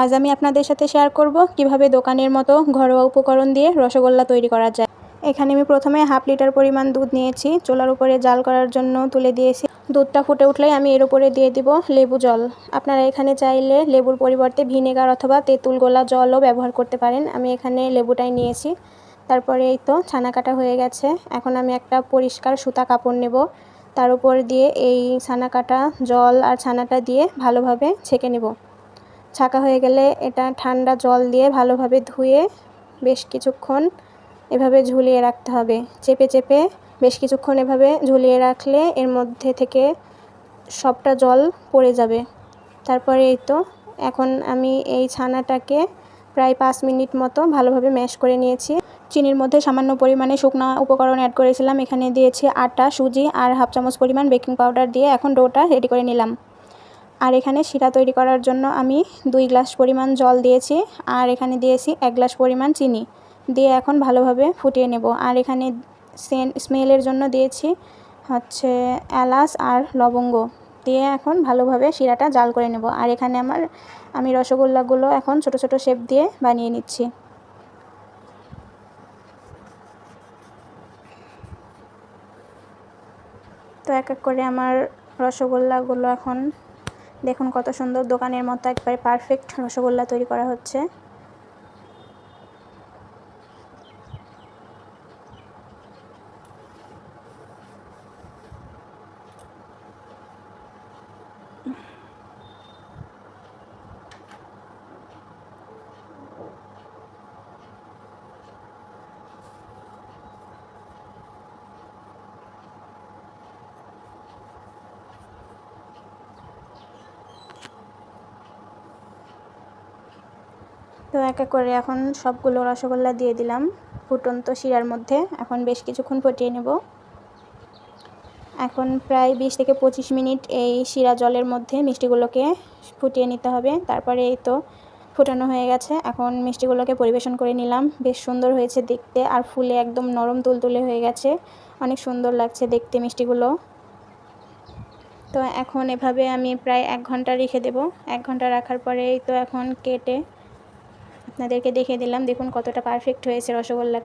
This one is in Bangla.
আজ আমি আপনাদের সাথে শেয়ার করব কীভাবে দোকানের মতো ঘরোয়া উপকরণ দিয়ে রসগোল্লা তৈরি করা যায়। এখানে আমি প্রথমে হাফ লিটার পরিমাণ দুধ নিয়েছি। চোলার উপরে জাল করার জন্য তুলে দিয়েছি। দুধটা ফুটে উঠলেই আমি এর উপরে দিয়ে দিব লেবু জল। আপনারা এখানে চাইলে লেবুর পরিবর্তে ভিনেগার অথবা তেঁতুল গোলা জলও ব্যবহার করতে পারেন। আমি এখানে লেবুটাই নিয়েছি। তারপরে এই তো ছানা কাটা হয়ে গেছে। এখন আমি একটা পরিষ্কার সুতা কাপড় নেব। তার উপর দিয়ে এই ছানা কাটা জল আর ছানাটা দিয়ে ভালোভাবে ছেঁকে নেব। ছাকা হয়ে গেলে এটা ঠান্ডা জল দিয়ে ভালোভাবে ধুয়ে বেশ কিছুক্ষণ এভাবে ঝুলিয়ে রাখতে হবে। চেপে চেপে বেশ কিছুক্ষণ এভাবে ঝুলিয়ে রাখলে এর মধ্যে থেকে সবটা জল পড়ে যাবে। তারপরে এই তো, এখন আমি এই ছানাটাকে প্রায় পাঁচ মিনিট মতো ভালোভাবে ম্যাশ করে নিয়েছি। চিনির মধ্যে সামান্য পরিমাণে শুকনো উপকরণ অ্যাড করেছিলাম। এখানে দিয়েছি আটা, সুজি আর হাফ চামচ পরিমাণ বেকিং পাউডার দিয়ে এখন ডোটা রেডি করে নিলাম। আর এখানে শিরা তৈরি করার জন্য আমি দুই গ্লাস পরিমাণ জল দিয়েছি আর এখানে দিয়েছি এক গ্লাস পরিমাণ চিনি দিয়ে এখন ভালোভাবে ফুটিয়ে নেব। আর এখানে সেন স্মেলের জন্য দিয়েছি হচ্ছে এলাচ আর লবঙ্গ দিয়ে এখন ভালোভাবে শিরাটা জাল করে নেব। আর এখানে আমার, আমি রসগোল্লাগুলো এখন ছোট ছোট শেপ দিয়ে বানিয়ে নিচ্ছি। তো এক এক করে আমার রসগোল্লাগুলো এখন দেখুন কত সুন্দর দোকানের মতো একবারে পারফেক্ট রসগোল্লা তৈরি করা হচ্ছে। তো এক এক করে এখন সবগুলো রসগোল্লা দিয়ে দিলাম, ফুটন্ত শিরার মধ্যে। এখন বেশ কিছুক্ষণ ফুটিয়ে নেব। এখন প্রায় বিশ থেকে পঁচিশ মিনিট এই শিরা জলের মধ্যে মিষ্টিগুলোকে ফুটিয়ে নিতে হবে। তারপরে এই তো ফুটানো হয়ে গেছে। এখন মিষ্টিগুলোকে পরিবেশন করে নিলাম। বেশ সুন্দর হয়েছে দেখতে আর ফুলে একদম নরম তুলতুলে হয়ে গেছে। অনেক সুন্দর লাগছে দেখতে মিষ্টিগুলো। তো এখন এভাবে আমি প্রায় এক ঘণ্টা রেখে দেব। এক ঘণ্টা রাখার পরেই তো এখন কেটে আপনাদেরকে দেখিয়ে দিলাম। দেখুন কতটা পারফেক্ট হয়েছে রসগোল্লা।